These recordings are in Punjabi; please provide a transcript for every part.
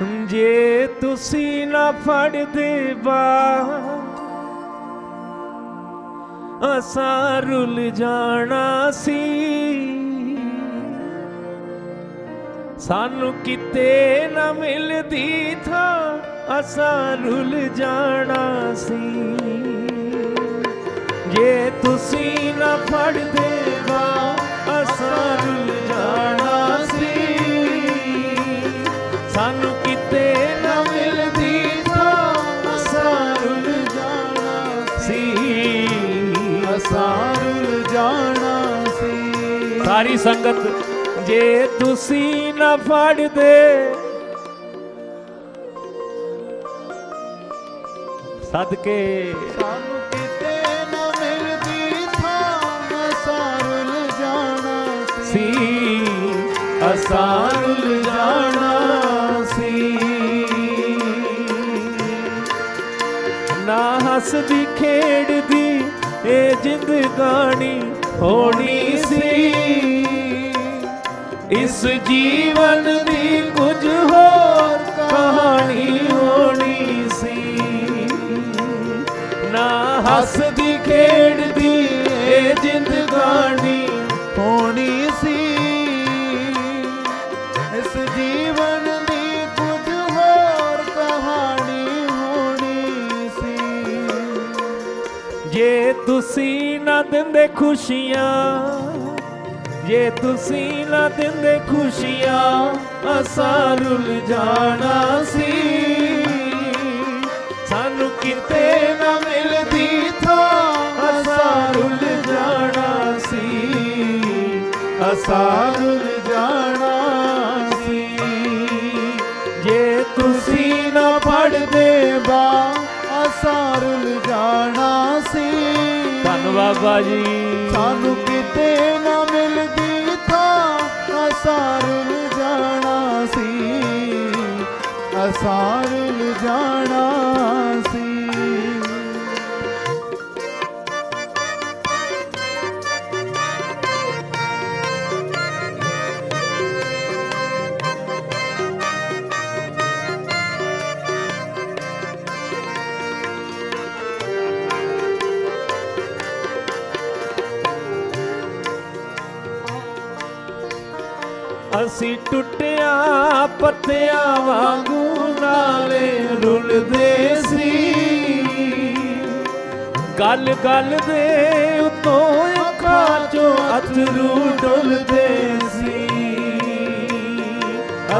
ਜੇ ਤੁਸੀਂ ਨਾ ਫੜਦੇ ਬਾ ਅਸਾਂ ਰੁੱਲ ਜਾਣਾ ਸੀ ਸਾਨੂੰ ਕਿਤੇ ਨਾ ਮਿਲਦੀ ਥਾਂ ਅਸਾਂ ਰੁੱਲ ਜਾਣਾ ਸੀ ਜੇ ਤੁਸੀਂ ਨਾ ਫੜਦੇ ਸੰਗਤ, ਜੇ ਤੁਸੀਂ ਨਾ ਫੜਦੇ। ਸਦਕੇ। ਸਾਨੂੰ ਕਿਤੇ ਨਾ ਮਿਲਦੀ ਥਾਂ, ਅਸਾਂ ਰੁੱਲ ਜਾਣਾ ਸੀ। ਸੀ ਅਸਾਂ ਰੁੱਲ ਜਾਣਾ ਸੀ। ਨਾ ਹੱਸਦੀ, ਖੇਡਦੀ, ਇਹ ਜ਼ਿੰਦਗਾਣੀ ਹੋਣੀ ਸੀ। ਇਸ ਜੀਵਨ ਦੀ ਕੁਝ ਹੋਰ ਕਹਾਣੀ ਹੋਣੀ ਸੀ। ਨਾ ਹੱਸਦੀ, ਖੇਡਦੀ ਇਹ ਜ਼ਿੰਦਗਾਨੀ ਹੋਣੀ ਸੀ। ਇਸ ਜੀਵਨ ਦੀ ਕੁਝ ਹੋਰ ਕਹਾਣੀ ਹੋਣੀ ਸੀ। ਜੇ ਤੁਸੀਂ ਨਾ ਦਿੰਦੇ ਖੁਸ਼ੀਆਂ ਜੇ ਤੁਸੀਂ ਨਾ ਦਿੰਦੇ ਖੁਸ਼ੀਆਂ, ਅਸਾਂ ਰੁੱਲ ਜਾਣਾ ਸੀ। ਸਾਨੂੰ ਕਿਤੇ ਨਾ ਮਿਲਦੀ ਥਾਂ, ਅਸਾਂ ਰੁੱਲ ਜਾਣਾ ਸੀ। ਅਸਾਂ ਰੁੱਲ ਜਾਣਾ ਸੀ। ਜੇ ਤੁਸੀਂ ਨਾ ਪੜਦੇ ਬਾ ਅਸਾਂ ਰੁੱਲ ਜਾਣਾ ਸੀ। ਧੰਨ ਬਾਬਾ ਅਸਾਂ ਰੁੱਲ ਜਾਣਾ ਸੀ ਅਸੀਂ ਟੁੱਟਿਆ, ਪੱਤਿਆਂ ਵਾਂਗੂ ਨਾਲੇ ਰੁਲਦੇ ਸੀ। ਗੱਲ ਗੱਲ ਦੇ ਉਤੋਂ ਅੱਖਾਂ ਚੋਂ ਅਥਰੂ ਡੁੱਲਦੇ ਸੀ।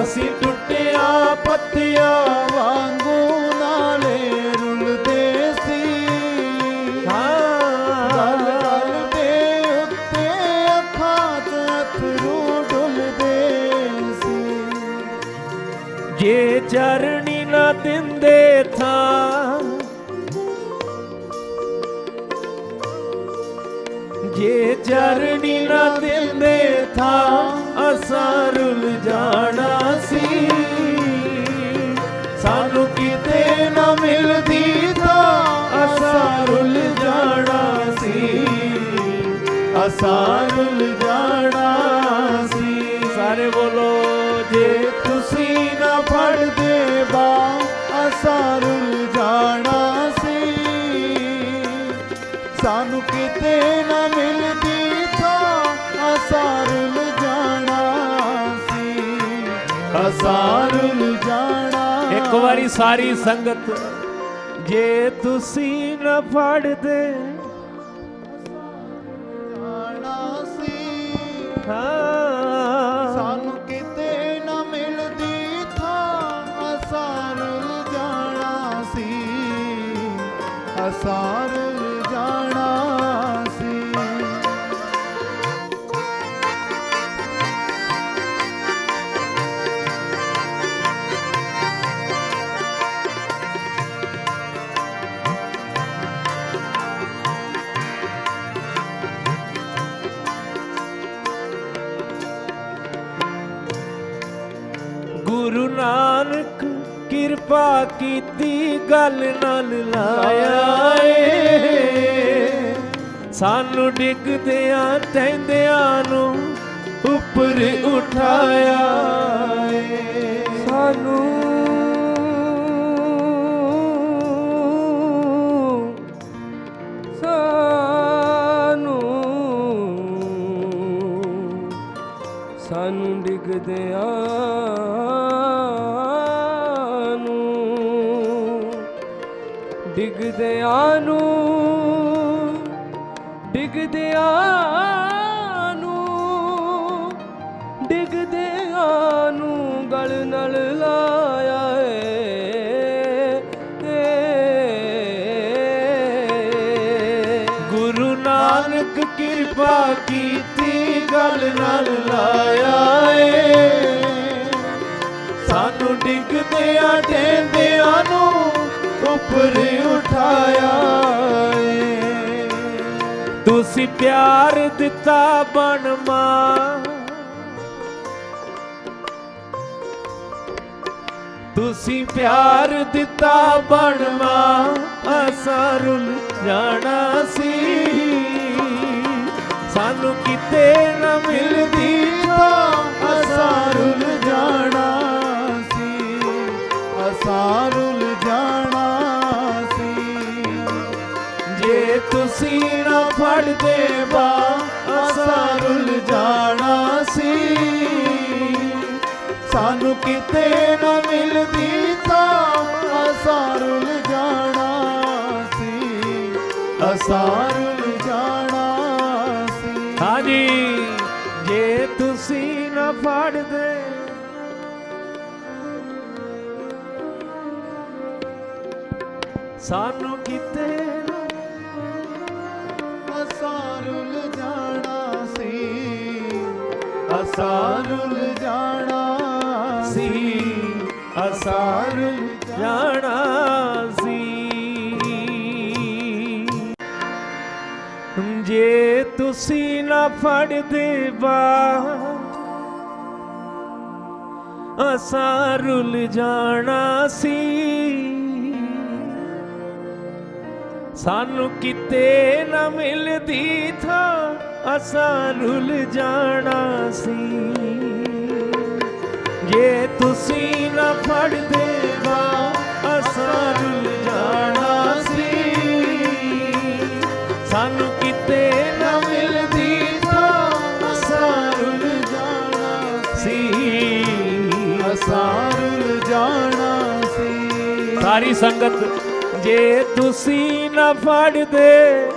ਅਸੀਂ ਟੁੱਟਿਆ, ਪੱਤਿਆਂ ਜੇ ਚਰਣੀ ਨਾ ਦਿੰਦੇ ਥਾਂ, ਅਸਾਂ ਰੁੱਲ ਜਾਣਾ ਸੀ। ਸਾਨੂੰ ਕਿਤੇ ਨਾ ਮਿਲਦੀ ਥਾਂ, ਅਸਾਂ ਰੁੱਲ ਜਾਣਾ ਸੀ। ਅਸਾਂ ਰੁੱਲ ਜਾਣਾ ਸੀ। ਸਾਰੇ ਬੋਲੋ, ਜੇ ਤੁਸੀਂ ਨਾ ਫੜਦੇ ਰੁੱਲ ਜਾਣਾ। ਇੱਕ ਵਾਰੀ ਸਾਰੀ ਸੰਗਤ ਜੇ ਤੁਸੀਂ ਨਾ ਫੜਦੇ। ਜਾਣਾ ਸੀ। ਹਾਂ। ਗੱਲ ਨਾਲ ਲਾਇਆ ਏ। ਸਾਨੂੰ ਡਿੱਗਦਿਆਂ ਤੈਂਦਿਆਂ ਨੂੰ ਉੱਪਰ ਉਠਾਇਆ ਏ। ਸਾਨੂੰ ਸਾਨੂੰ ਡਿੱਗਦਿਆਂ ਨੂੰ, ਡਿੱਗਦਿਆਂ ਨੂੰ ਡਿੱਗਦਿਆਂ ਨੂੰ ਗਲ ਨਾਲ ਲਾਇਆ ਏ। ਗੁਰੂ ਨਾਨਕ ਕਿਰਪਾ ਕੀਤੀ ਗੱਲ ਨਾਲ ਲਾਇਆ ਏ। ਸਾਨੂੰ ਡਿੱਗਦਿਆਂ ਟੇਂਦਿਆਂ ਨੂੰ ਉੱਪਰ ਉਠਾਇਆ ਏ। ਤੁਸੀਂ ਪਿਆਰ ਦਿੱਤਾ ਬਣ ਮਾਂ। ਤੁਸੀਂ ਪਿਆਰ ਦਿੱਤਾ ਬਣਵਾ ਅਸਾਂ ਰੁੱਲ ਜਾਣਾ ਸੀ। ਸਾਨੂੰ ਕਿਤੇ ਨਾ ਮਿਲਦੀ ਤਾਂ ਅਸਾਂ ਰੁੱਲ ਜਾਣਾ ਸੀ। ਅਸਾਂ ਨਾ ਫੜਦੇ ਬਾ ਅਸਾਂ ਰੁੱਲ ਜਾਣਾ ਸੀ। ਸਾਨੂੰ ਕਿਤੇ ਨਾ ਮਿਲਦੀ ਤਾਂ ਅਸਾਂ ਰੁੱਲ ਜਾਣਾ ਸੀ। ਅਸਾਂ ਰੁੱਲ ਜਾਣਾ ਸੀ। ਹਾਂਜੀ। ਜੇ ਤੁਸੀਂ ਨਾ ਫੜਦੇ। ਸਾਨੂੰ ਕਿਤੇ ਅਸਾਂ ਜਾਣਾ ਸੀ ਅਸਾਂ ਜਾਣਾ ਸੀ। ਜੇ ਤੁਸੀਂ ਨਾ ਫੜਦੇ ਬਾ ਅਸਾਂ ਰੁੱਲ ਜਾਣਾ ਸੀ। ਸਾਨੂੰ ਕਿਤੇ ਨਾ ਮਿਲਦੀ ਥਾਂ ਅਸਾਂ ਰੁੱਲ ਜਾਣਾ ਸੀ। ਜੇ ਤੁਸੀਂ ਨਾ ਫੜਦੇ ਵਾ, ਅਸਾਂ ਰੁੱਲ ਜਾਣਾ ਸੀ। ਸਾਨੂੰ ਕਿਤੇ ਨਾ ਮਿਲਦੀ ਤਾਂ ਅਸਾਂ ਰੁੱਲ ਜਾਣਾ ਸੀ। ਅਸਾਂ ਰੁੱਲ ਜਾਣਾ ਸੀ। ਸਾਰੀ ਸੰਗਤ, ਜੇ ਤੁਸੀਂ ਨਾ ਫੜਦੇ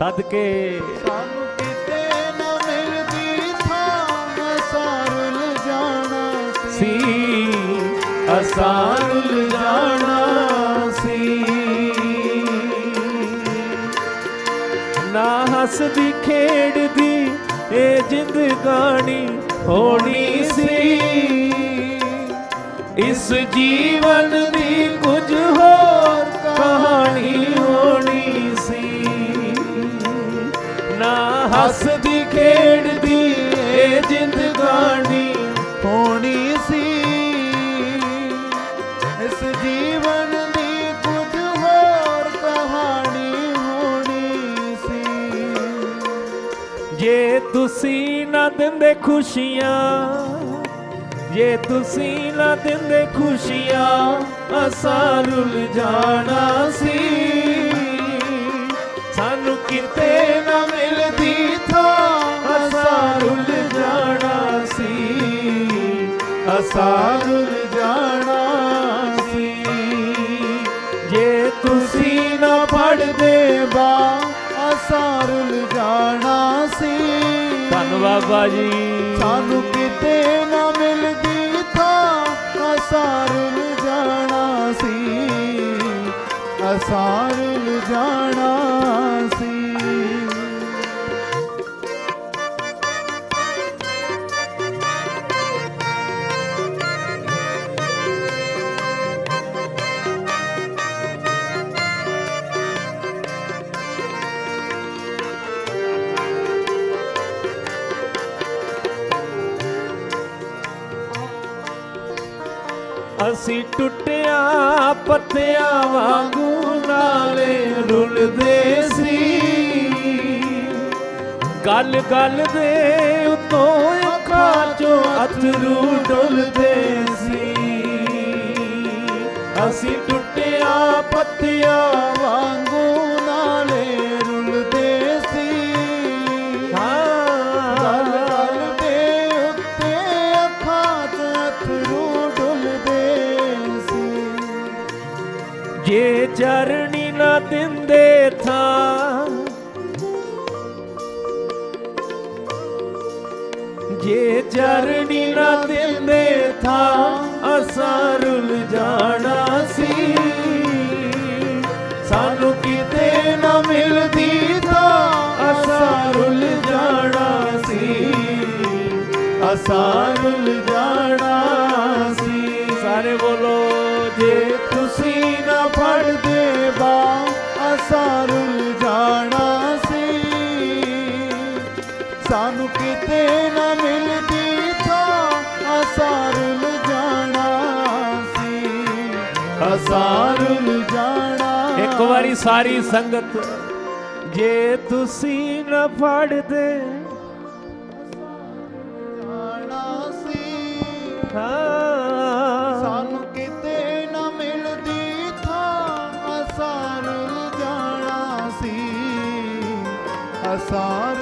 ਸਦਕੇ। ਸਾਨੂੰ ਕਿਤੇ ਨਾ ਮਿਲਦੀ ਥਾਂ, ਅਸਾਂ ਜਾਣਾ ਸੀ। ਸੀ ਜਾਣਾ ਸੀ। ਨਾ ਹੱਸਦੀ, ਖੇਡਦੀ ਇਹ ਜ਼ਿੰਦਗਾਣੀ ਹੋਣੀ ਸੀ। ਇਸ ਜੀਵਨ ਦੀ ਕੁਝ ਹੋ ਹੱਸਦੀ, ਖੇਡਦੀ ਇਹ ਜਿੰਦਗਾਨੀ ਹੋਣੀ ਸੀ। ਇਸ ਜੀਵਨ ਦੀ ਕੁਝ ਹੋਰ ਕਹਾਣੀ ਹੋਣੀ ਸੀ। ਜੇ ਤੁਸੀਂ ਨਾ ਦਿੰਦੇ ਖੁਸ਼ੀਆਂ, ਜੇ ਤੁਸੀਂ ਨਾ ਦਿੰਦੇ ਖੁਸ਼ੀਆਂ, ਅਸਾਂ ਰੁੱਲ ਜਾਣਾ ਬਾਬਾ ਜੀ। ਸਾਨੂੰ ਕਿਤੇ ਨਾ ਮਿਲਦੀ ਤਾਂ ਅਸਾਂ ਜਾਣਾ ਸੀ। ਅਸਾਂ ਜਾਣਾ ਅਸੀਂ ਟੁੱਟਿਆ, ਪੱਤਿਆਂ ਵਾਂਗੂ ਨਾਲੇ ਰੁਲਦੇ ਸੀ। ਗੱਲ ਗੱਲ ਦੇ ਉਤੋਂ ਅੱਖਾਂ ਚੋਂ ਅਥਰੂ ਡੁੱਲਦੇ ਸੀ। ਅਸੀਂ ਟੁੱਟਿਆ, ਪੱਤਿਆਂ ਜੇ ਚਰਨੀ ਨਾ ਦਿੰਦੇ ਥਾਂ, ਜੇ ਚਰਣੀ ਨਾ ਦਿੰਦੇ ਥਾਂ, ਅਸਾਂ ਰੁੱਲ ਜਾਣਾ ਸੀ। ਸਾਨੂੰ ਕਿਤੇ ਨਾ ਮਿਲਦੀ ਥਾਂ, ਅਸਾਂ ਰੁੱਲ ਜਾਣਾ ਸੀ। ਅਸਾਂ ਰੁੱਲ ਜਾਣਾ ਅਸਾਂ ਰੁੱਲ ਜਾਣਾ। ਇੱਕ ਵਾਰੀ ਸਾਰੀ ਸੰਗਤ ਜੇ ਤੁਸੀਂ ਨਾ ਫੜਦੇ। ਜਾਣਾ ਸੀ। ਹਾਂ। ਸਾਨੂੰ ਕਿਤੇ ਨਾ ਮਿਲਦੀ ਥਾਂ ਅਸਾਂ ਰੁੱਲ ਜਾਣਾ ਸੀ। ਅਸਾਂ